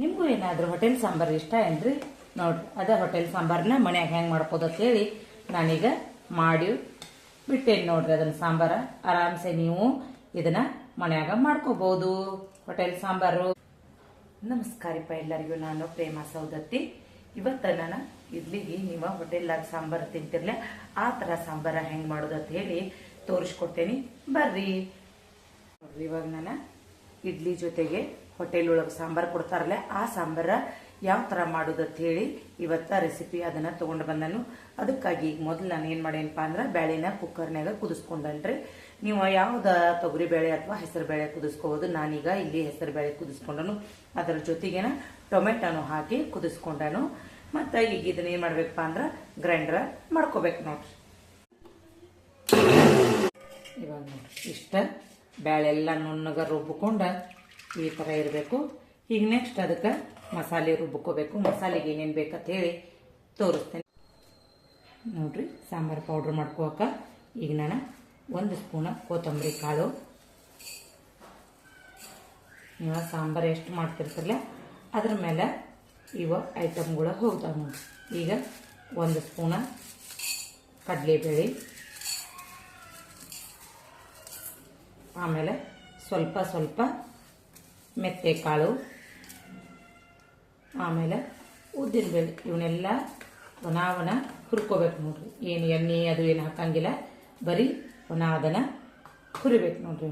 ನಿಮಗೂ ಏನಾದರೂ ಹೋಟೆಲ್ ಸಾಂಬಾರು ಇಷ್ಟ ಏನ್ರಿ? ನೋಡ್ರಿ, ಅದೇ ಹೋಟೆಲ್ ಸಾಂಬಾರನ್ನ ಮನ್ಯಾಗ ಹೆಂಗೆ ಮಾಡ್ಬೋದು ಅಂತ ಹೇಳಿ ನಾನೀಗ ಮಾಡಿ ಬಿಟ್ಟೇನಿ ನೋಡ್ರಿ ಅದನ್ನ ಸಾಂಬಾರ. ಆರಾಮ್ಸೆ ನೀವು ಇದನ್ನ ಮನ್ಯಾಗ ಮಾಡ್ಕೋಬಹುದು ಹೋಟೆಲ್ ಸಾಂಬಾರು. ನಮಸ್ಕಾರಪ್ಪ ಎಲ್ಲರಿಗೂ, ನಾನು ಪ್ರೇಮ ಸೌದತ್ತಿ ಇವತ್ತು ನಾನು ಇಡ್ಲಿಗೆ ನೀವು ಹೋಟೆಲ್ದಾಗ ಸಾಂಬಾರು ತಿಂತಿರ್ಲೆ, ಆ ಥರ ಸಾಂಬಾರ ಹೆಂಗೆ ಮಾಡೋದು ಅಂತ ಹೇಳಿ ತೋರಿಸ್ಕೊಡ್ತೇನೆ. ಬರ್ರಿ. ಇವಾಗ ನಾನು ಇಡ್ಲಿ ಜೊತೆಗೆ ಹೋಟೆಲ್ ಒಳಗೆ ಸಾಂಬಾರು ಕೊಡ್ತಾರಲ್ಲ, ಆ ಸಾಂಬಾರ ಯಾವ ಥರ ಮಾಡೋದು ಹೇಳಿ ಇವತ್ತ ರೆಸಿಪಿ ಅದನ್ನು ತೊಗೊಂಡು ಬಂದನು. ಅದಕ್ಕಾಗಿ ಈಗ ಮೊದಲು ನಾನು ಏನು ಮಾಡೇನಪ್ಪ ಅಂದ್ರೆ ಬೇಳೆನ ಕುಕ್ಕರ್ನಾಗ ಕುದಿಸ್ಕೊಂಡನ್ರಿ. ನೀವು ಯಾವ್ದು ತೊಗರಿ ಬೇಳೆ ಅಥವಾ ಹೆಸರು ಬೇಳೆ ಕುದಿಸ್ಕೋಬೋದು. ನಾನೀಗ ಇಲ್ಲಿ ಹೆಸರು ಬೇಳೆ ಕುದಿಸ್ಕೊಂಡನು. ಅದರ ಜೊತೆಗೇನ ಟೊಮೆಟೊನು ಹಾಕಿ ಕುದಿಸ್ಕೊಂಡನು. ಮತ್ತು ಈಗ ಇದನ್ನ ಏನು ಮಾಡಬೇಕಪ್ಪ ಅಂದ್ರೆ ಗ್ರೈಂಡರ್ ಮಾಡ್ಕೋಬೇಕು ನೋಡ್ರಿ. ಇವಾಗ ನೋಡ್ರಿ, ಇಷ್ಟ ಬ್ಯಾಳೆಲ್ಲ ನುಣ್ಣಗ ರುಬ್ಬಿಕೊಂಡ ಈ ಥರ ಇರಬೇಕು. ಈಗ ನೆಕ್ಸ್ಟ್ ಅದಕ್ಕೆ ಮಸಾಲೆ ರುಬ್ಕೋಬೇಕು. ಮಸಾಲೆಗೆ ಏನೇನು ಬೇಕಂತ ಹೇಳಿ ತೋರಿಸ್ತೇನೆ. ನೋಡ್ರಿ, ಸಾಂಬಾರು ಪೌಡ್ರ್ ಮಾಡ್ಕೋಕ ಈಗ ನಾನು ಒಂದು ಸ್ಪೂನ ಕೊತ್ತಂಬರಿ ಕಾಳು. ನೀವು ಸಾಂಬಾರು ಎಷ್ಟು ಮಾಡ್ತಿರ್ತಿರಲ್ಲ, ಅದ್ರ ಮೇಲೆ ಇವ ಐಟಮ್ಗಳು ಹೋಗ್ತಾವೆ ನೋಡಿ ಈಗ ಒಂದು ಸ್ಪೂನ ಕಡಲೆಬೇಳೆ. ಆಮೇಲೆ ಸ್ವಲ್ಪ ಸ್ವಲ್ಪ ಮೆತ್ತೆ ಕಾಳು ಆಮೇಲೆ ಉದ್ದಿನಬೇಳೆ. ಇವನ್ನೆಲ್ಲ ಒಣವನ ಹುರ್ಕೋಬೇಕು ನೋಡ್ರಿ. ಏನು ಎಣ್ಣೆ ಅದು ಏನು ಹಾಕಂಗಿಲ್ಲ. ಬರೀ ಒಣ ಹುರಿಬೇಕು ನೋಡ್ರಿ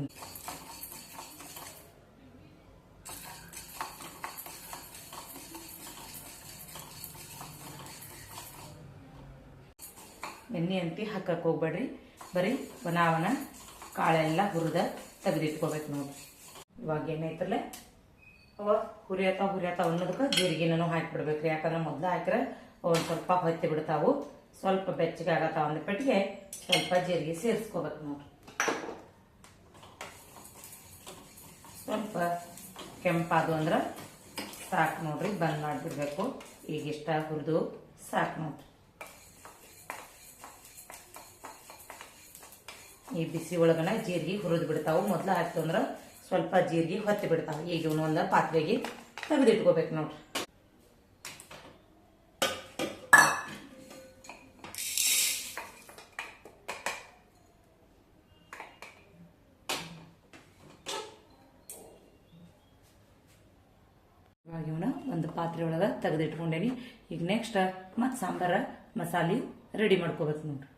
ಎಣ್ಣೆ ಅಂತಿ ಹಾಕಕ್ಕೆ ಹೋಗ್ಬೇಡ್ರಿ. ಬರೀ ಒಣವನ ಕಾಳೆಲ್ಲ ಹುರಿದ ತೆಗೆದಿಟ್ಕೋಬೇಕು ನೋಡಿ ಇವಾಗ ಏನೈತಲ್ಲ ಅವ ಹುರಿಯತ ಹುರಿಯತ ಅನ್ನೋದಕ್ಕೆ ಜೀರಿಗೆನೂ ಹಾಕಿಬಿಡ್ಬೇಕ್ರಿ. ಯಾಕಂದ್ರೆ ಮೊದಲು ಹಾಕಿದ್ರೆ ಒಂದು ಸ್ವಲ್ಪ ಹೊತ್ತಿ ಬಿಡ್ತಾವು. ಸ್ವಲ್ಪ ಬೆಚ್ಚಗೆ ಆಗತ್ತಾವ ಒಂದು ಪೆಟ್ಟಿಗೆ ಸ್ವಲ್ಪ ಜೀರಿಗೆ ಸೇರಿಸ್ಕೋಬೇಕು ನೋಡ್ರಿ. ಸ್ವಲ್ಪ ಕೆಂಪಾದು ಅಂದ್ರೆ ಸಾಕು ನೋಡ್ರಿ, ಬಂದ್ ಮಾಡಿಬಿಡ್ಬೇಕು. ಈಗ ಇಷ್ಟ ಹುರಿದು ಸಾಕು ನೋಡ್ರಿ. ಈ ಬಿಸಿ ಒಳಗನ ಜೀರಿಗೆ ಹುರಿದು ಬಿಡ್ತಾವು. ಮೊದಲು ಹಾಕ್ತು ಅಂದ್ರೆ ಸ್ವಲ್ಪ ಜೀರಿಗೆ ಹೊತ್ತಿ ಬಿಡ್ತಾವೆ ಈಗ ಇವನು ಒಂದು ಪಾತ್ರೆಗೆ ತೆಗೆದಿಟ್ಕೋಬೇಕು ನೋಡ್ರಿ. ಇವಾಗ ಒಂದು ಪಾತ್ರೆ ಒಳಗೆ ತೆಗೆದಿಟ್ಕೊಂಡೇನಿ. ಈಗ ನೆಕ್ಸ್ಟ್ ಮತ್ತು ಸಾಂಬಾರ, ಮಸಾಲೆ ರೆಡಿ ಮಾಡ್ಕೋಬೇಕು ನೋಡ್ರಿ.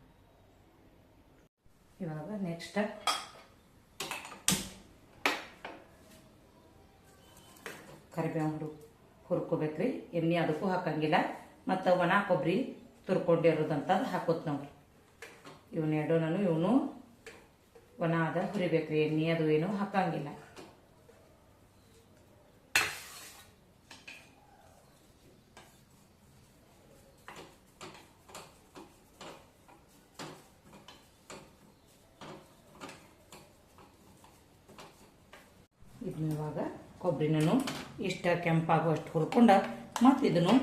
ಇವಾಗ ನೆಕ್ಸ್ಟ್ ಕರಿಬೇವು ಹುರು ಹುರ್ಕೋಬೇಕ್ರಿ. ಎಣ್ಣೆ ಅದಕ್ಕೂ ಹಾಕಂಗಿಲ್ಲ. ಮತ್ತು ಒಣ ಕೊಬ್ಬರಿ ತುರ್ಕೊಂಡಿರೋದಂಥದ್ದು ಹಾಕೋತ್ ನೋಡ್ರಿ. ಇವನ್ನ ಎರಡು ನಾನು ಇವನು ಒಣ ಅದ, ಹುರಿಬೇಕ್ರಿ. ಎಣ್ಣೆ ಅದು ಏನು ಹಾಕಂಗಿಲ್ಲ. ಇದನ್ನ ಇವಾಗ ಕೊಬ್ಬರಿನೂ ಇಷ್ಟ ಕೆಂಪಾಗುವಷ್ಟು ಹುರ್ಕೊಂಡು ಮತ್ತು ಇದನ್ನು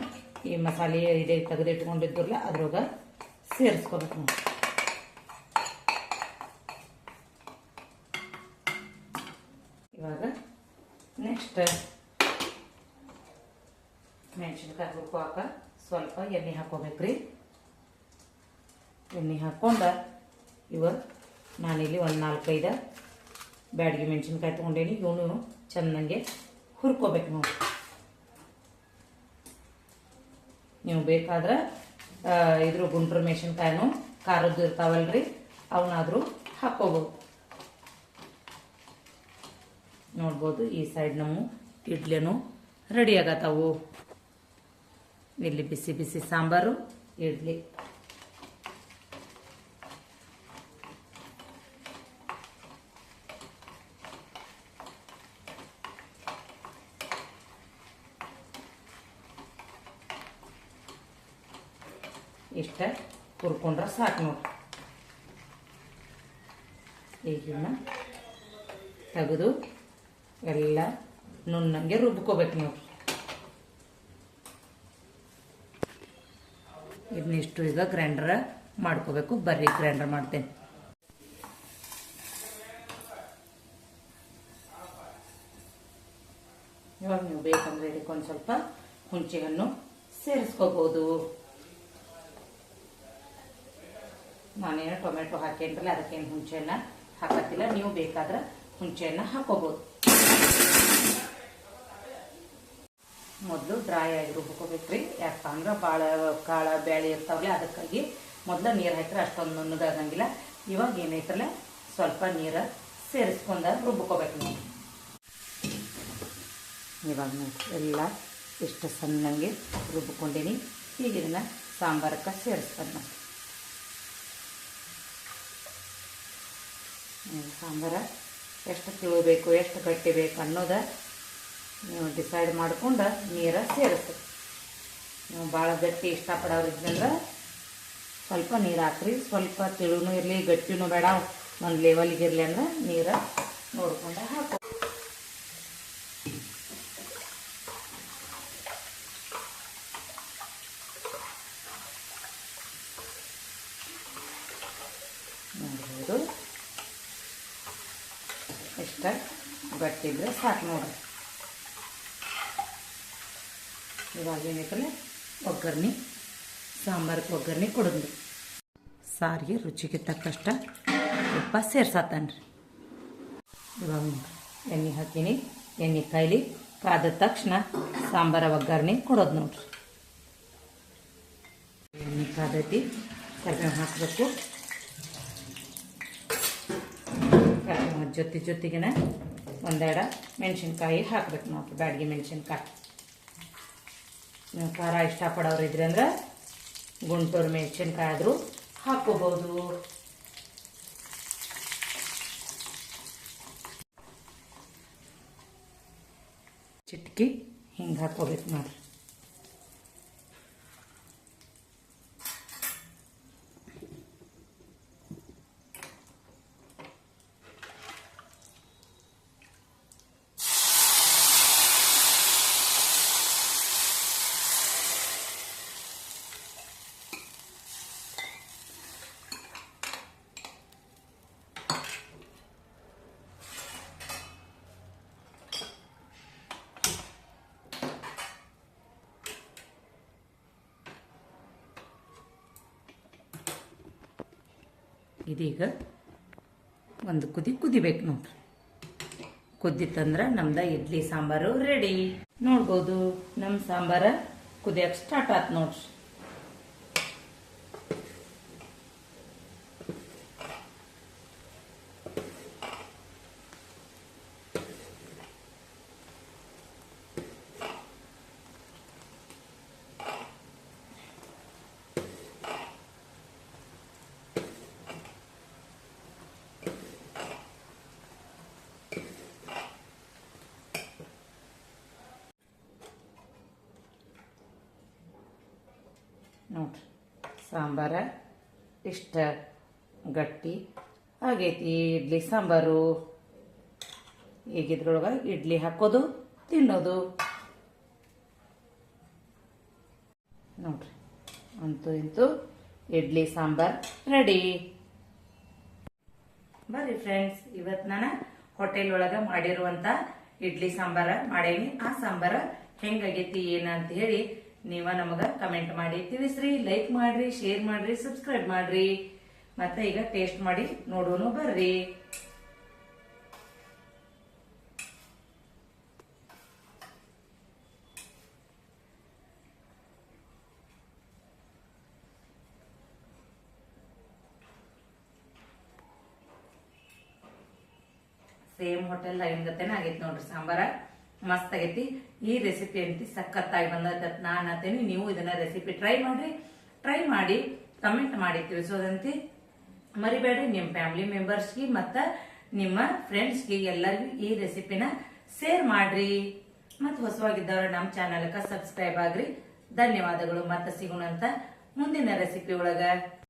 ಈ ಮಸಾಲೆ ಇದೆ ತೆಗೆದಿಟ್ಕೊಂಡಿದ್ರಲ್ಲ ಅದ್ರೊಳಗೆ ಸೇರಿಸ್ಕೋಬೇಕು ಇವಾಗ ನೆಕ್ಸ್ಟ್ ಮೆಣಸಿನ್ಕಾಯಿ ಹುರ್ಕೋಕ ಸ್ವಲ್ಪ ಎಣ್ಣೆ ಹಾಕೋಬೇಕ್ರಿ. ಎಣ್ಣೆ ಹಾಕ್ಕೊಂಡು ಇವ ನಾನಿಲ್ಲಿ ಒಂದು ನಾಲ್ಕೈದು ಬ್ಯಾಡಗಿ ಮೆಣಸಿನ್ಕಾಯಿ ತೊಗೊಂಡೇನಿ, ಇವನು ಚೆನ್ನಾಗೆ ಹುರ್ಕೋಬೇಕು ನೋಡಿ. ನೀವು ಬೇಕಾದ್ರೆ ಇದ್ರ ಗುಂಡ್ರ ಮೆಣಸಿನ್ಕಾಯಿನೂ ಖಾರದ್ದು ಇರ್ತಾವಲ್ರಿ ಅವನ್ನಾದರೂ ಹಾಕ್ಕೋಬೋದು. ನೋಡ್ಬೋದು, ಈ ಸೈಡ್ ನಮ್ಮ ಇಡ್ಲಿನೂ ರೆಡಿ ಆಗತ್ತಾವು ಇಲ್ಲಿ ಬಿಸಿ ಬಿಸಿ ಸಾಂಬಾರು, ಇಡ್ಲಿ. ಇಷ್ಟ ಹುರ್ಕೊಂಡ್ರೆ ಸಾಕು ನೋಡ್ರಿ ಈಗ ಇವನ್ನ ತೆಗೆದು ಎಲ್ಲ ನುಣ್ಣಂಗೆ ರುಬ್ಕೋಬೇಕು ನೋಡ್ರಿ ಇದನ್ನಿಷ್ಟು ಈಗ ಗ್ರೈಂಡರ್ ಮಾಡ್ಕೋಬೇಕು. ಬರ್ರಿ ಗ್ರೈಂಡರ್ ಮಾಡ್ತೇನೆ. ಇವಾಗ ನೀವು ಬೇಕಂದ್ರೆ ಇದಕ್ಕೊಂದು ಸ್ವಲ್ಪ ಹುಣಸೆ ಹಣ್ಣು ಸೇರಿಸ್ಕೋಬಹುದು ನಾನೇನು ಟೊಮೆಟೊ ಹಾಕೇನ್ರಲ್ಲ, ಅದಕ್ಕೇನು ಹುಣಸೆಹಣ್ಣ ಹಾಕತ್ತಿಲ್ಲ. ನೀವು ಬೇಕಾದ್ರೆ ಹುಣಸೆಹಣ್ಣ ಹಾಕೋಬಹುದು ಮೊದಲು ಡ್ರೈ ಆಗಿ ರುಬ್ಕೋಬೇಕ್ರಿ. ಯಾಕಪ್ಪ ಅಂದ್ರೆ ಭಾಳ ಕಾಳ ಬೇಳೆ ಇರ್ತಾವಲ್ಲ, ಅದಕ್ಕಾಗಿ ಮೊದಲು ನೀರು ಹಾಕಿದ್ರೆ ಅಷ್ಟೊಂದು ನುಣ್ಣಗಾಗಂಗಿಲ್ಲ. ಇವಾಗ ಏನೈತ್ರಲ್ಲ, ಸ್ವಲ್ಪ ನೀರು ಸೇರಿಸ್ಕೊಂಡ ರುಬ್ಕೋಬೇಕು ನೋಡಿ ಇವಾಗ ಎಲ್ಲ ಇಷ್ಟು ಸಣ್ಣಂಗೆ ರುಬ್ಕೊಂಡೀನಿ. ಈಗ ಇದನ್ನ ಸಾಂಬಾರಕ್ಕೆ ಸೇರಿಸ್ಕೊಂಡು ನೋಡಿ ಸಾಂಬಾರ. ಎಷ್ಟು ತಿಳಬೇಕು, ಎಷ್ಟು ಗಟ್ಟಿ ಬೇಕು ಅನ್ನೋದು ನೀವು ಡಿಸೈಡ್ ಮಾಡ್ಕೊಂಡು ನೀರು ಸೇರಿಸಿ. ನೀವು ಭಾಳ ಗಟ್ಟಿ ಇಷ್ಟಪಡೋರು ಇದ್ದಂದ್ರೆ ಸ್ವಲ್ಪ ನೀರು ಹಾಕ್ರಿ ಸ್ವಲ್ಪ ತಿಳುನೂ ಇರಲಿ, ಗಟ್ಟಿನೂ ಬೇಡ, ಒಂದು ಲೆವೆಲ್ಗೆ ಇರಲಿ ಅಂದ್ರೆ ನೀರು ನೋಡ್ಕೊಂಡು ಹಾಕೋ ನೋಡ್ಬೋದು ಇಷ್ಟ ಗಟ್ಟಿದ್ರೆ ಸಾಕು ನೋಡ್ರಿ. ಇವಾಗ ಏನೈತಲ್ಲ ಒಗ್ಗರ್ಣೆ, ಸಾಂಬಾರ್ ಒಗ್ಗರ್ಣಿ ಕೊಡೋದು ಸಾರಿಗೆ ರುಚಿಗೆ ತಕ್ಕಷ್ಟ ಉಪ್ಪ ಸೇರ್ಸತ್ತನ್ರಿ ಇವಾಗ ನೋಡ್ರಿ, ಎಣ್ಣೆ ಹಾಕಿನಿ. ಎಣ್ಣೆ ಕಾಯಿಲಿ, ಕಾದ ತಕ್ಷಣ ಸಾಂಬಾರ ಒಗ್ಗರಣೆ ಕೊಡೋದು ನೋಡ್ರಿ. ಎಣ್ಣೆ ಕಾದೈತಿ ಕರ್ಬೇವು ಹಾಕಬೇಕು ಕರಿಬೇವು ಜೊತೆ ಜೊತೆಗೆನ ಒಂದೆರಡು ಮೆಣಸಿನ್ಕಾಯಿ ಹಾಕ್ಬೇಕು ನೋಡ್ರಿ ಬ್ಯಾಡಗಿ ಮೆಣಸಿನ್ಕಾಯಿ. ನೀವು ಖಾರ ಇಷ್ಟಪಡೋರು ಇದ್ರಿ ಅಂದ್ರೆ ಗುಂಟೂರು ಮೆಣಸಿನ್ಕಾಯಿ ಆದರೂ ಹಾಕೋಬಹುದು ಚಿಟ್ಕಿ ಹಿಂಗೆ ಹಾಕೋಬೇಕು ನೋಡ್ರಿ. ಇದೀಗ ಒಂದು ಕುದಿ ಕುದಿಬೇಕು ನೋಡ್ರಿ. ಕುದ್ದಿತ್ತಂದ್ರೆ ನಮ್ದ ಇಡ್ಲಿ ಸಾಂಬಾರು ರೆಡಿ ನೋಡ್ಬೋದು ನಮ್ಮ ಸಾಂಬಾರ ಕುದಿಯಕ್ಕೆ ಸ್ಟಾರ್ಟ್ ಆತ್ ನೋಡ್ರಿ. ನೋಡ್ರಿ. ಸಾಂಬಾರ, ಇಷ್ಟ, ಗಟ್ಟಿ. ಆಗೈತಿ, ಇಡ್ಲಿ ಸಾಂಬಾರು. ಈಗಿದ್ರೊಳಗೆ ಇಡ್ಲಿ ಹಾಕೋದು, ತಿನ್ನೋದು. ನೋಡ್ರಿ. ಅಂತೂ ಇಂತೂ ಇಡ್ಲಿ ಸಾಂಬಾರ್ ರೆಡಿ. ಬರ್ರಿ ಫ್ರೆಂಡ್ಸ್ ಇವತ್ತು ನಾನು ಹೋಟೆಲ್ ಒಳಗೆ ಮಾಡಿರುವಂತ ಇಡ್ಲಿ ಸಾಂಬಾರ ಮಾಡೇನಿ. ಆ ಸಾಂಬಾರ ಹೆಂಗಾಗೈತಿ ಏನಂತ ಹೇಳಿ ನೀವ ನಮಗ ಕಮೆಂಟ್ ಮಾಡಿ ತಿಳಿಸ್ರಿ ಲೈಕ್ ಮಾಡ್ರಿ ಶೇರ್ ಮಾಡ್ರಿ ಸಬ್ಸ್ಕ್ರೈಬ್ ಮಾಡ್ರಿ. ಮತ್ತೆ ಈಗ ಟೇಸ್ಟ್ ಮಾಡಿ ನೋಡೋನು ಬರ್ರಿ. ಸೇಮ್ ಹೋಟೆಲ್ ಗತೆನ ಆಗೈತೆ ನೋಡ್ರಿ ಸಾಂಬಾರ. ಮಸ್ತ್ ಆಗೈತಿ ಈ ರೆಸಿಪಿ ಅಂತಿ ಸಖತ್ತಾಗಿ ಬಂದದ ನಾನು ಅಂತೇನಿ ನೀವು ಇದನ್ನ ರೆಸಿಪಿ ಟ್ರೈ ಮಾಡ್ರಿ. ಟ್ರೈ ಮಾಡಿ ಕಮೆಂಟ್ ಮಾಡಿ ತಿಳಿಸೋದಂತಿ. ಮರಿಬೇಡ್ರಿ ನಿಮ್ಮ ಫ್ಯಾಮಿಲಿ ಮೆಂಬರ್ಸ್ಗೆ ಮತ್ತ ನಿಮ್ಮ ಫ್ರೆಂಡ್ಸ್ಗೆ ಎಲ್ಲರಿಗೂ ಈ ರೆಸಿಪಿನ ಶೇರ್ ಮಾಡ್ರಿ. ಮತ್ತು ಹೊಸವಾಗಿದ್ದವ್ರ ನಮ್ಮ ಚಾನಲ್ಗೆ ಸಬ್ಸ್ಕ್ರೈಬ್ ಆಗ್ರಿ. ಧನ್ಯವಾದಗಳು. ಮತ್ತೆ ಸಿಗೋಣಂತ ಮುಂದಿನ ರೆಸಿಪಿ ಒಳಗ.